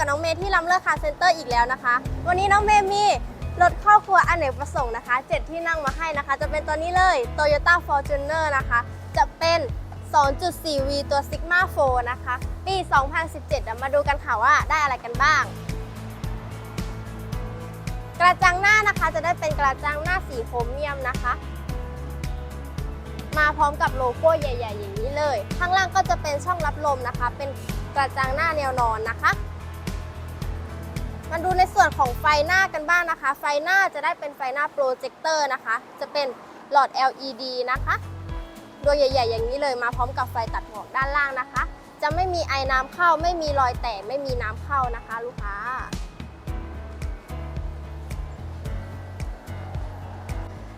กับน้องเมย์ที่ลำเลิศคาร์เซ็นเตอร์อีกแล้วนะคะ วันนี้น้องเมย์มีรถครอบครัวอเนกประสงค์นะคะ7ที่นั่งมาให้นะคะ จะเป็นตัวนี้เลย Toyota Fortuner นะคะ จะเป็น 2.4V ตัว Sigma 4นะคะ ปี 2017เดี๋ยวมาดูกันค่ะว่าได้อะไรกันบ้าง กระจังหน้านะคะจะได้เป็นกระจังหน้าสีโครเมียมนะคะ มาพร้อมกับโลโก้ใหญ่ ๆ อย่างนี้เลย ข้างล่างก็จะเป็นช่องรับลมนะคะ เป็นกระจังหน้าแนวนอนนะคะ มาดูในส่วนของไฟหน้ากันบ้างนะคะ ไฟหน้าจะได้เป็นไฟหน้าโปรเจคเตอร์นะคะ จะเป็นหลอด LED นะคะดวงใหญ่ ๆ อย่างนี้เลยมาพร้อมกับไฟตัดหมอกด้านล่างนะคะ จะไม่มีไอ้น้ำเข้าไม่มีรอยแตกไม่มีน้ำเข้านะคะ ลูกค้า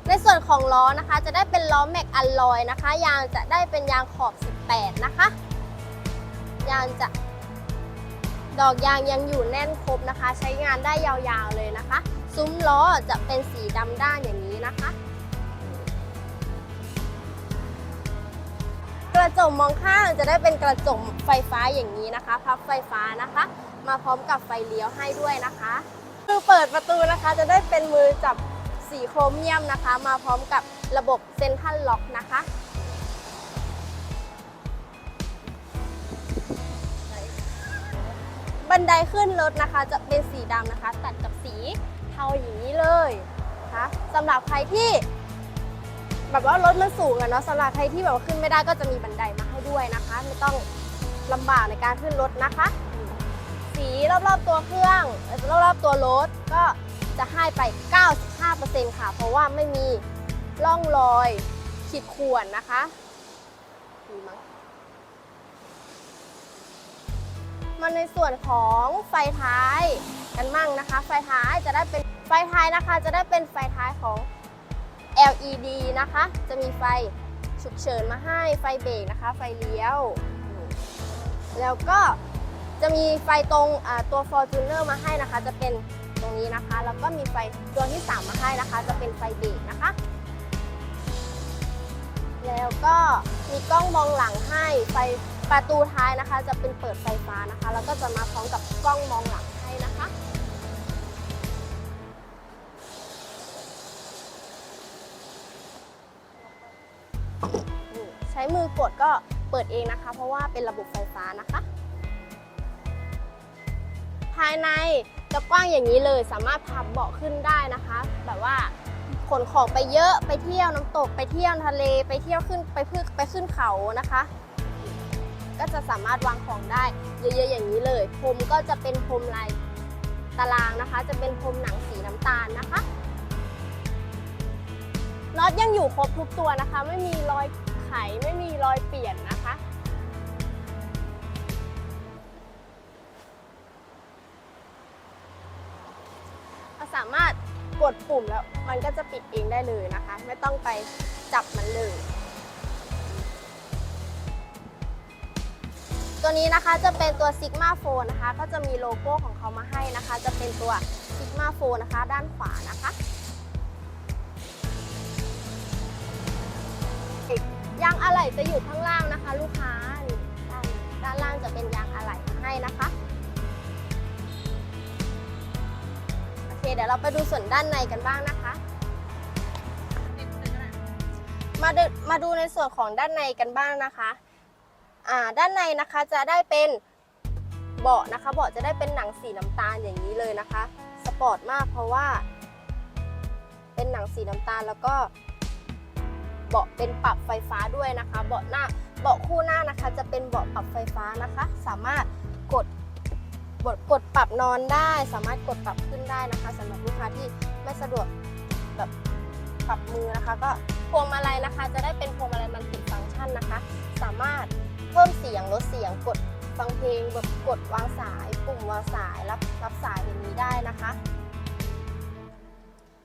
ในส่วนของล้อนะคะ จะได้เป็นล้อแม็กอัลลอยนะคะ ยางจะได้เป็นยางขอบ 18 นะคะ ยางจะ ดอกยางยังอยู่แน่นครบนะคะ ใช้งานได้ยาวๆเลยนะคะ ซุ้มล้อจะเป็นสีดำด้านอย่างนี้นะคะ กระจกมองข้างจะได้เป็นกระจกไฟฟ้าอย่างนี้นะคะ พับไฟฟ้านะคะ มาพร้อมกับไฟเลี้ยวให้ด้วยนะคะ คือเปิดประตูนะคะจะได้เป็นมือจับสีโครเมียมนะคะ มาพร้อมกับระบบเซนทรัลล็อกนะคะ บันไดขึ้นรถนะคะ จะเป็นสีดำนะคะ ตัดกับสีเทาอย่างนี้เลยนะคะสำหรับใครที่ แบบว่ารถมันสูงอะเนาะสำหรับใครที่แบบว่าขึ้นไม่ได้ก็จะมีบันไดมาให้ด้วยนะคะ ไม่ต้องลำบากในการขึ้นรถนะคะ สีรอบๆตัวเครื่องรอบๆตัวรถก็จะให้ไป 95%ค่ะ เพราะว่าไม่มีร่องรอยขีดข่วนนะคะมีมั้ง มาในส่วนของไฟท้ายกันมั่งนะคะ ไฟท้ายจะได้เป็นไฟท้ายนะคะ จะได้เป็นไฟท้ายของ LED นะคะ จะมีไฟฉุกเฉินมาให้ไฟเบรกนะคะ ไฟเลี้ยว แล้วก็จะมีไฟตรงตัว Fortuner มาให้นะคะ จะเป็นตรงนี้นะคะ แล้วก็มีไฟดวงที่ 3 มาให้นะคะ จะเป็นไฟเบรกนะคะ แล้วก็มีกล้องมองหลังให้ไฟประตูท้ายนะคะ จะเป็นเปิดไฟฟ้านะคะ แล้วก็จะมาพร้อมกับกล้องมองหลังให้นะคะ ใช้มือกดก็เปิดเองนะคะ เพราะว่าเป็นระบบไฟฟ้านะคะ ภายในจะกว้างอย่างนี้เลยสามารถพับเบาะขึ้นได้นะคะ แบบว่า ขนของไปเยอะไปเที่ยวน้ำตกไปเที่ยวทะเลไปเที่ยวขึ้นไปพึ่งไปขึ้นเขานะคะ ก็จะสามารถวางของได้เยอะๆอย่างนี้เลยพรมก็จะเป็นพรมลายตารางนะคะ จะเป็นพรมหนังสีน้ำตาลนะคะน็อตยังอยู่ครบทุกตัวนะคะ ไม่มีรอยไขไม่มีรอยเปลี่ยนนะคะเราสามารถ กดปุ่มแล้วมันก็จะปิดเองได้เลยนะคะ ไม่ต้องไปจับมันเลย ตัวนี้นะคะจะเป็นตัว Sigma 4นะคะ ก็จะมีโลโก้ของเขามาให้นะคะ จะเป็นตัว Sigma 4นะคะ ด้านขวานะคะยางอะไหล่จะอยู่ข้างล่างนะคะ ลูกค้าด้านล่างจะเป็นยางอะไหล่ให้นะคะ เดี๋ยวเราไปดูส่วนด้านในกันบ้างนะคะ มาดูมาดูในส่วนของด้านในกันบ้างนะคะอ่าด้านในนะคะจะได้เป็นเบาะนะคะ เบาะจะได้เป็นหนังสีน้ำตาลอย่างนี้เลยนะคะ สปอร์ตมากเพราะว่า เป็นหนังสีน้ำตาลแล้วก็เบาะเป็นปรับไฟฟ้าด้วยนะคะ เบาะหน้าเบาะคู่หน้านะคะ จะเป็นเบาะปรับไฟฟ้านะคะ สามารถ กดกดปรับนอนได้ สามารถกดปรับขึ้นได้นะคะสำหรับลูกค้าที่ไม่สะดวกแบบปรับมือนะคะ ก็พวงมาลัยนะคะ จะได้เป็นพวงมาลัยมัลติฟังก์ชันนะคะ สามารถเพิ่มเสียงลดเสียงกดฟังเพลงแบบกดวางสาย ปุ่มวางสายรับรับสายอย่างนี้ได้นะคะ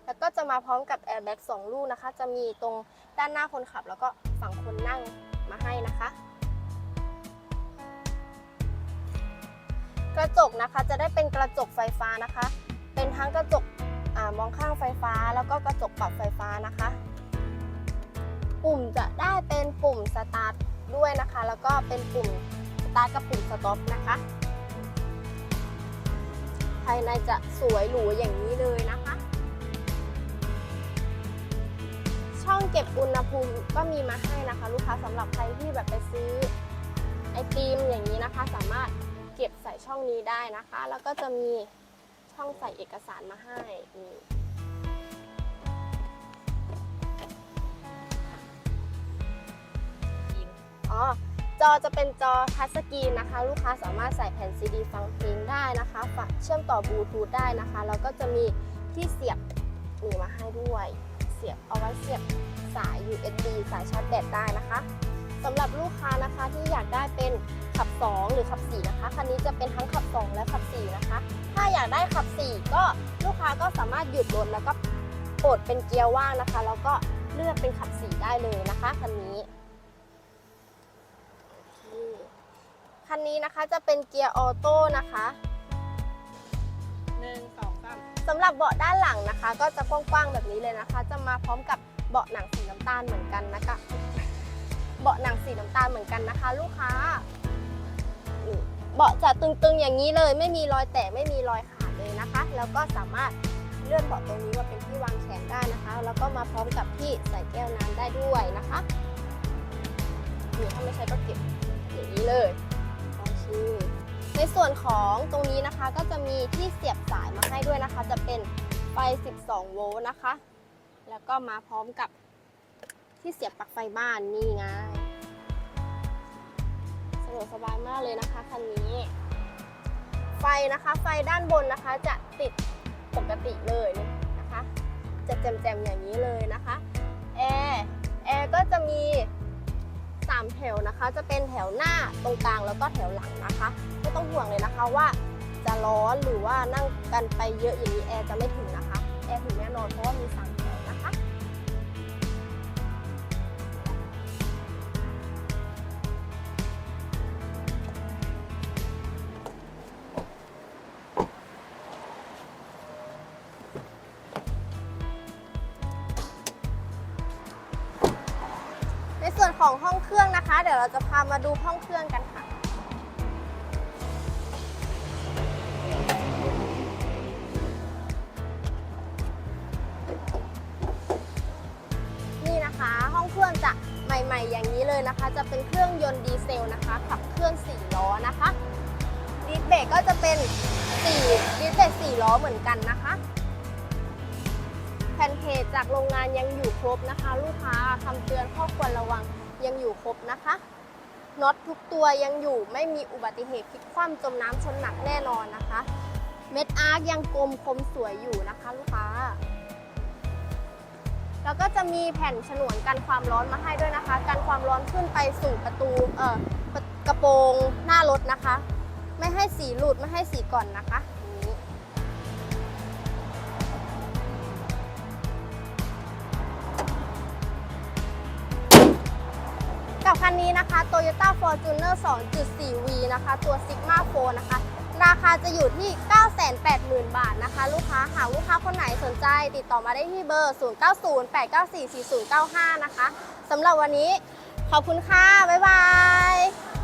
แล้วก็จะมาพร้อมกับแอร์แบ็กสองลูกนะคะ จะมีตรงด้านหน้าคนขับ แล้วก็ฝั่งคนนั่งมาให้นะคะ กระจกนะคะจะได้เป็นกระจกไฟฟ้านะคะ เป็นทั้งกระจกอมองข้างไฟฟ้า แล้วก็กระจกปรับไฟฟ้านะคะ ปุ่มจะได้เป็นปุ่มสตาร์ทด้วยนะคะ แล้วก็เป็นปุ่มสตาร์ทกับปุ่มสต็อปนะคะ ภายในจะสวยหรูอย่างนี้เลยนะคะ ช่องเก็บอุณหภูมิก็มีมาให้นะคะ ลูกค้าสำหรับใครที่แบบไปซื้อไอติมอย่างนี้นะคะสามารถ เก็บใส่ช่องนี้ได้นะคะ แล้วก็จะมีช่องใส่เอกสารมาให้นี่อ๋อจอจะเป็นจอทัชสกรีนนะคะ ลูกค้าสามารถใส่แผ่นซีดีฟังเพลงได้นะคะฝากเชื่อมต่อบลูทูธได้นะคะ แล้วก็จะมีที่เสียบนี่มาให้ด้วย เสียบเอาไว้เสียบสาย USB สายชาร์จแบตได้นะคะ สำหรับลูกค้านะคะที่อยากได้เป็นขับ 2 หรือขับ 4 นะคะ คันนี้จะเป็นทั้งขับ 2 และขับ 4 นะคะ ถ้าอยากได้ขับ 4 ก็ลูกค้าก็สามารถหยุดรถแล้วก็ปลดเป็นเกียร์ว่างนะคะ แล้วก็เลือกเป็นขับ 4 ได้เลยนะคะคันนี้คันนี้นะคะจะเป็นเกียร์ออโต้นะคะหนึ่งสองสามสำหรับเบาะด้านหลังนะคะ ก็จะกว้างๆแบบนี้เลยนะคะ จะมาพร้อมกับเบาะหนังสีน้ำตาลเหมือนกันนะคะ เบาะหนังสีน้ำตาลเหมือนกันนะคะ ลูกค้า เบาะจะตึงๆอย่างนี้เลย ไม่มีรอยแตกไม่มีรอยขาดเลยนะคะ แล้วก็สามารถเลื่อนเบาะตรงนี้มาเป็นที่วางแขนได้นะคะ แล้วก็มาพร้อมกับที่ใส่แก้วน้ำได้ด้วยนะคะนี่ถ้าไม่ใช้ก็เก็บอย่างนี้เลยโอเคในส่วนของตรงนี้นะคะก็จะมีที่เสียบสายมาให้ด้วยนะคะ จะเป็นไฟ 12 โวลต์นะคะ แล้วก็มาพร้อมกับ ที่เสียบปลั๊กไฟบ้านนี่ไงสะดวกสบายมากเลยนะคะคันนี้ ไฟนะคะไฟด้านบนนะคะจะติดปกติเลยนะคะ จะแจ่มๆอย่างนี้เลยนะคะแอร์แอร์ก็จะมี3แถวนะคะ จะเป็นแถวหน้าตรงกลางแล้วก็แถวหลังนะคะไม่ต้องห่วงเลยนะคะว่าจะร้อนหรือว่านั่งกันไปเยอะอย่างนี้แอร์จะไม่ถึงนะคะ แอร์ถึงแน่นอนเพราะว่ามี3แถ ส่วนของห้องเครื่องนะคะ เดี๋ยวเราจะพามาดูห้องเครื่องกันค่ะ นี่นะคะห้องเครื่องจะใหม่ ๆ อย่างนี้เลยนะคะ จะเป็นเครื่องยนต์ดีเซลนะคะ ขับเคลื่อน4ล้อนะคะดิสเบรกก็จะเป็น4ดิสเบรก4ล้อเหมือนกันนะคะ แผ่นเพจจากโรงงานยังอยู่ครบนะคะ ลูกค้าคำเตือนข้อควรระวังยังอยู่ครบนะคะน็อตทุกตัวยังอยู่ไม่มีอุบัติเหตุพลิกคว่ำจมน้ำชนหนักแน่นอนนะคะ เม็ดอาร์คยังกลมคมสวยอยู่นะคะ ลูกค้า แล้วก็จะมีแผ่นฉนวนกันความร้อนมาให้ด้วยนะคะ กันความร้อนขึ้นไปสู่ประตูเอ่อกระโปรงหน้ารถนะคะ ไม่ให้สีหลุดไม่ให้สีก่อนนะคะ กับคันนี้นะคะ Toyota Fortuner 2.4V นะคะ ตัว Sigma 4นะคะ ราคาจะอยู่ที่ 980,000 บาทนะคะ ลูกค้าหากลูกค้าคนไหนสนใจ ติดต่อมาได้ที่เบอร์ 0908944095 นะคะสำหรับวันนี้ขอบคุณค่ะ บ๊ายบาย